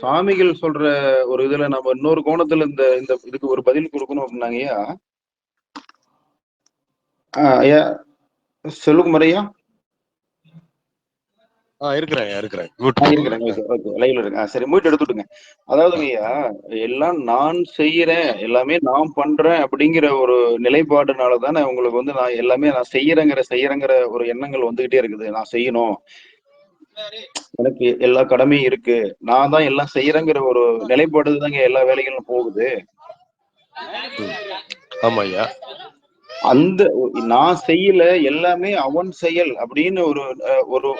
சுவாமிகள் சொல்ற ஒரு இதுல நம்ம இன்னொரு கோணத்துல இந்த இந்த இதுக்கு ஒரு பதில் கொடுக்கணும் அப்படின்னாங்கய்யா ஆஹ், ஐயா ஐயா இருக்கு ஆ, சரி மூட்டு எடுத்துட்டுங்க. அதாவது ஐயா எல்லாம் நான் செய்யறேன் எல்லாமே நான் பண்றேன் அப்படிங்கிற ஒரு நிலைப்பாடுனால தானே உங்களுக்கு வந்து நான் எல்லாமே நான் செய்யறேங்கிற செய்யறேங்கிற ஒரு எண்ணங்கள் வந்துகிட்டே இருக்குது. நான் செய்யணும். எனக்கு எல்லா கடமையும் இருக்கு. நான் தான் எல்லாம் செய்யறேங்கிற ஒரு நிலைப்பாடு தாங்க எல்லா வேலைகளும் போகுது. ஆமா ஐயா அந்த நான் செய்யல எல்லாமே அவன் செயல் அப்படின்னு ஒரு ஒரு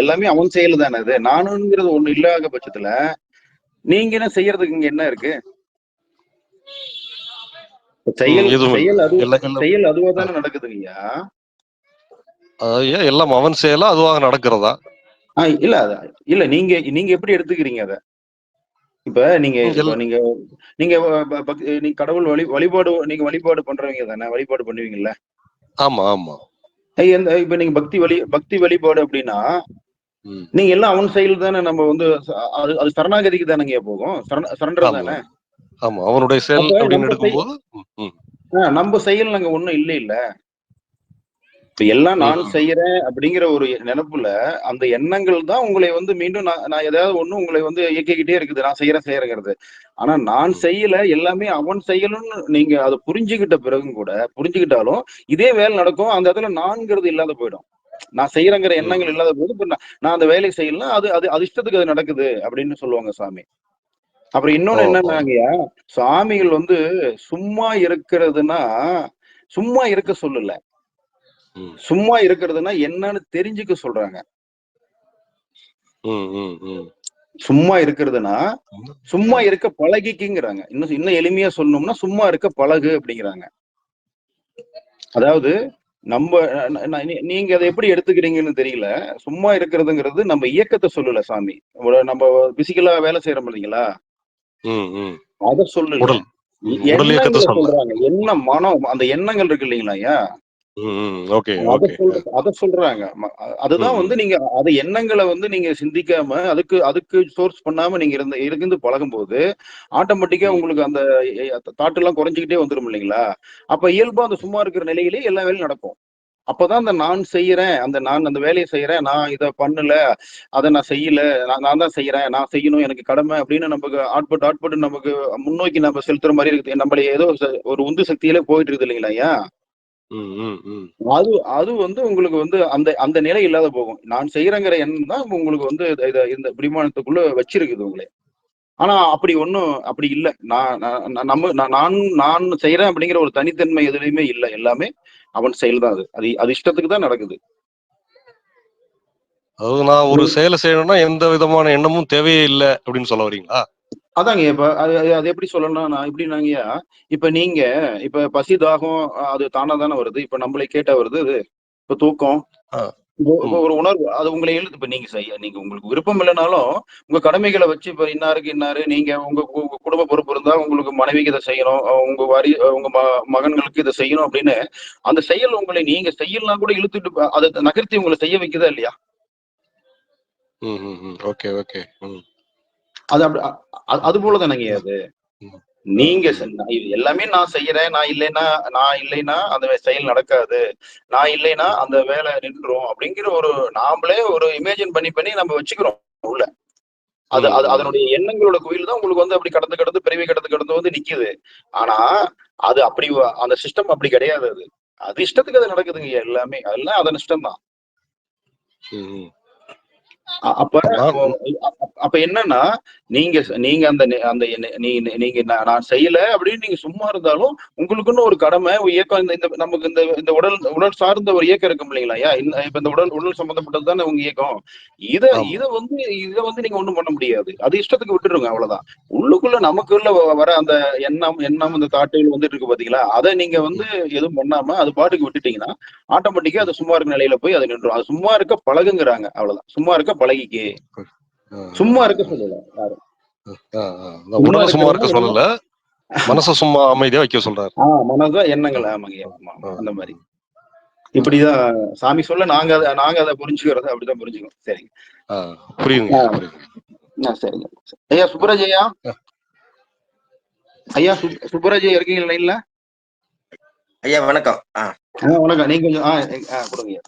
எல்லாமே அவன் செயல் தானே அது. நானுங்கிறது ஒண்ணு இல்லாத பட்சத்துல நீங்க என்ன செய்யறதுக்கு இங்க என்ன இருக்கு? செயல் செயல் அது செயல் அதுவா தானே நடக்குதுங்கய்யா ஐயா எல்லாம் அவன் செயலா அதுவாக நடக்கிறதா? இல்ல அது இல்ல நீங்க நீங்க எப்படி எடுத்துக்கிறீங்க அத? இப்ப நீங்க நீங்க நீங்க நீங்க கடவுள் வழி வழிபாடு நீங்க வழிபாடு பண்றவங்க தானே? வழிபாடு பண்ணுவீங்கல்ல? ஆமா ஆமா. இந்த இப்ப நீங்க பக்தி வழி பக்தி வழிபாடு அப்படின்னா நீங்க எல்லாம் அவன் செயல் தானே நம்ம வந்து அது அது சரணாகதிக்கு தானேங்க போகும்? சரண சரண்டர் தானே? ஆமா அவனுடைய செயல் நம்ம செயல் நாங்க ஒண்ணும் இல்லை இல்ல இப்ப எல்லாம் நான் செய்யறேன் அப்படிங்கிற ஒரு நினைப்புல அந்த எண்ணங்கள் தான் உங்களை வந்து மீண்டும் நான் நான் ஏதாவது ஒண்ணு உங்களை வந்து இயக்கிக்கிட்டே இருக்குது. நான் செய்யறேன் செய்யறேங்கிறது ஆனா நான் செய்யல எல்லாமே அவன் செய்யணும்னு நீங்க அதை புரிஞ்சுக்கிட்ட பிறகும் கூட புரிஞ்சுக்கிட்டாலும் இதே வேலை நடக்கும். அந்த இடத்துல நான்கிறது இல்லாத போயிடும். நான் செய்யறேங்கிற எண்ணங்கள். இல்லாத போது இப்ப நான் அந்த வேலையை செய்யலாம் அது அது அது இஷ்டத்துக்கு அது நடக்குது அப்படின்னு சொல்லுவாங்க சாமி. அப்புறம் இன்னொன்னு ஓ என்னன்னாங்கய்யா சுவாமிகள் வந்து சும்மா இருக்கிறதுனா சும்மா இருக்க சொல்லல. சும்மா இருக்கிறதுனா என்னன்னு தெரிஞ்சுக்க சொல்றாங்க. சும்மா இருக்கிறதுனா சும்மா இருக்க பழகிக்குங்கிறாங்க. இன்னும் இன்னும் எளிமையா சொல்லணும்னா சும்மா இருக்க பழகு அப்படிங்கிறாங்க. அதாவது நம்ம நீங்க அதை எப்படி எடுத்துக்கிறீங்கன்னு தெரியல. சும்மா இருக்கிறதுங்கிறது நம்ம இயக்கத்தை சொல்லல சாமி. நம்ம பிசிக்கலா வேலை செய்யறோம் இல்லைங்களா. அத சொல்லல. சொல்றாங்க. என்ன மனம் அந்த எண்ணங்கள் இருக்கு இல்லைங்களா ஐயா. ஓகே அத சொல்ற அத சொல்றாங்க. அதுதான் வந்து நீங்க அது எண்ணங்களை வந்து நீங்க சிந்திக்காம அதுக்கு அதுக்கு சோர்ஸ் பண்ணாம நீங்க இருந்த இருந்து பழகும் போது ஆட்டோமேட்டிக்கா உங்களுக்கு அந்த தாட் எல்லாம் குறைஞ்சிக்கிட்டே வந்துரும் இல்லைங்களா? அப்ப இயல்பா அந்த சும்மா இருக்கிற நிலையிலே எல்லா வேலையும் நடக்கும். அப்பதான் அந்த நான் செய்யறேன் அந்த நான் அந்த வேலையை செய்யறேன் நான் இதை பண்ணல அதை நான் செய்யல நான் நான் தான் செய்யறேன் நான் செய்யணும் எனக்கு கடமை அப்படின்னு நமக்கு ஆட்பட் ஆட்பட் நமக்கு முன்னோக்கி நம்ம செலுத்துற மாதிரி இருக்குது. நம்மள ஏதோ ஒரு உந்து சக்தியில போயிட்டு இருக்குது இல்லைங்களா ம். அது அது வந்து உங்களுக்கு வந்து அந்த அந்த நிலை இல்லாத போகும். நான் செய்யறேங்கிற எண்ணம் தான் உங்களுக்கு வந்து இத- இந்த பிடிமானத்துக்குள்ள வச்சிருக்குது உங்களை. ஆனா அப்படி ஒண்ணும் அப்படி இல்ல. நான் நான் நான் நம்ம நான் நான் நான் செய்யறேன் அப்படிங்கிற ஒரு தனித்தன்மை எதுலையுமே இல்ல. எல்லாமே அவன் செயல் தான் அது. அது அது இஷ்டத்துக்கு தான் நடக்குது. அதாவது நான் ஒரு செயலை செய்யணும்னா எந்த விதமான எண்ணமும் தேவையே இல்லை அப்படின்னு சொல்ல வரீங்களா? அதாங்க இப்ப அது அது எப்படி சொல்லணும்னா நான் எப்படின்னாங்கய்யா இப்ப நீங்க இப்ப பசி தாகம் அது தானா தானே வருது? இப்ப நம்மளை கேட்டா வருது அது? இப்ப தூக்கம் ஒரு உணர்வு அது உங்களை எழுது. இப்ப நீங்க செய்ய நீங்க உங்களுக்கு விருப்பம் இல்லைனாலும் உங்க கடமைகளை வச்சு இப்ப இன்னாருக்கு இன்னாரு நீங்க உங்க குடும்ப பொறுப்பு இருந்தா உங்களுக்கு மனைவிக்கு இதை செய்யணும் உங்க வாரி உங்க மகன்களுக்கு இதை செய்யணும் அப்படின்னு அந்த செயல் உங்களை நீங்க செய்யலாம் கூட இழுத்துட்டு அதை நகர்த்தி உங்களை செய்ய வைக்குதா இல்லையா? ம், ம், ம். ஓகே. ஓகே அது அப்படி அது போல தானேங்க அது. நீங்க எல்லாமே நான் செய்யறேன் நான் இல்லைன்னா நான் இல்லைன்னா அந்த செயல் நடக்காது. நான் இல்லைன்னா அந்த வேலை நின்றும் அப்படிங்கிற ஒரு நாமளே ஒரு இமேஜின் பண்ணி பண்ணி நம்ம வச்சுக்கிறோம் உள்ள. அது அது. அதனுடைய எண்ணங்களோட கோயில் தான் உங்களுக்கு வந்து அப்படி கடந்து கடந்து பிறவி கடந்து கடந்து வந்து நிக்குது. ஆனா அது அப்படி அந்த சிஸ்டம் அப்படி கிடையாது அது. அது இஷ்டத்துக்கு அது நடக்குதுங்க எல்லாமே. அதெல்லாம் அதன் இஷ்டம் தான். அப்ப அப்ப- என்னன்னா நீங்க நீங்க அந்த அந்த நீங்க நான் செய்யல அப்படின்னு நீங்க சும்மா இருந்தாலும் உங்களுக்குன்னு ஒரு கடமை இயக்கம் இந்த நமக்கு இந்த இந்த உடல் உடல் சார்ந்த ஒரு இயக்கம் இருக்கும் இல்லைங்களா? இந்த- இப்ப இந்த உடல் உடல் சம்பந்தப்பட்டது தானே உங்க இயக்கம். இத இத வந்து இத வந்து நீங்க ஒண்ணும் பண்ண முடியாது. அது இஷ்டத்துக்கு விட்டுருங்க அவ்வளவுதான். உள்ளுக்குள்ள நமக்குள்ள வர அந்த எண்ணம் எண்ணம் இந்த தாட்டுகள் வந்துட்டு இருக்கு பாத்தீங்களா? அதை நீங்க வந்து எதுவும் பண்ணாம அது பாட்டுக்கு விட்டுட்டீங்கன்னா ஆட்டோமேட்டிக்கா அது சும்மா இருக்க நிலையில போய் அது நின்றும் அது சும்மா இருக்க பழகுங்கிறாங்க அவ்வளவுதான். சும்மா இருக்க பழகிக்கே. சும்மா இருக்க. சொல்லல யாரு ஆ, ஆ. நான் சும்மா இருக்க சொல்லல. மனசை சும்மா அமைதியா வைக்க சொல்றாரு. ஆ, எண்ணங்கள். ஆமாங்க அந்த மாதிரி. இப்படிதான் சாமி சொல்ல நாங்க அதை நாங்க அதை புரிஞ்சுக்கிறத அப்படிதான் புரிஞ்சுக்கணும். சரிங்க. ஆ, சரிங்க. ஐயா சுப்பராஜ் ஐயா? ஐயா சுப்- சுப்பராஜ் ஐயா இருக்கீங்களா லைன்ல ஐயா வணக்கம். வணக்கம். நீங்க கொஞ்சம் கொடுங்க ஐயா.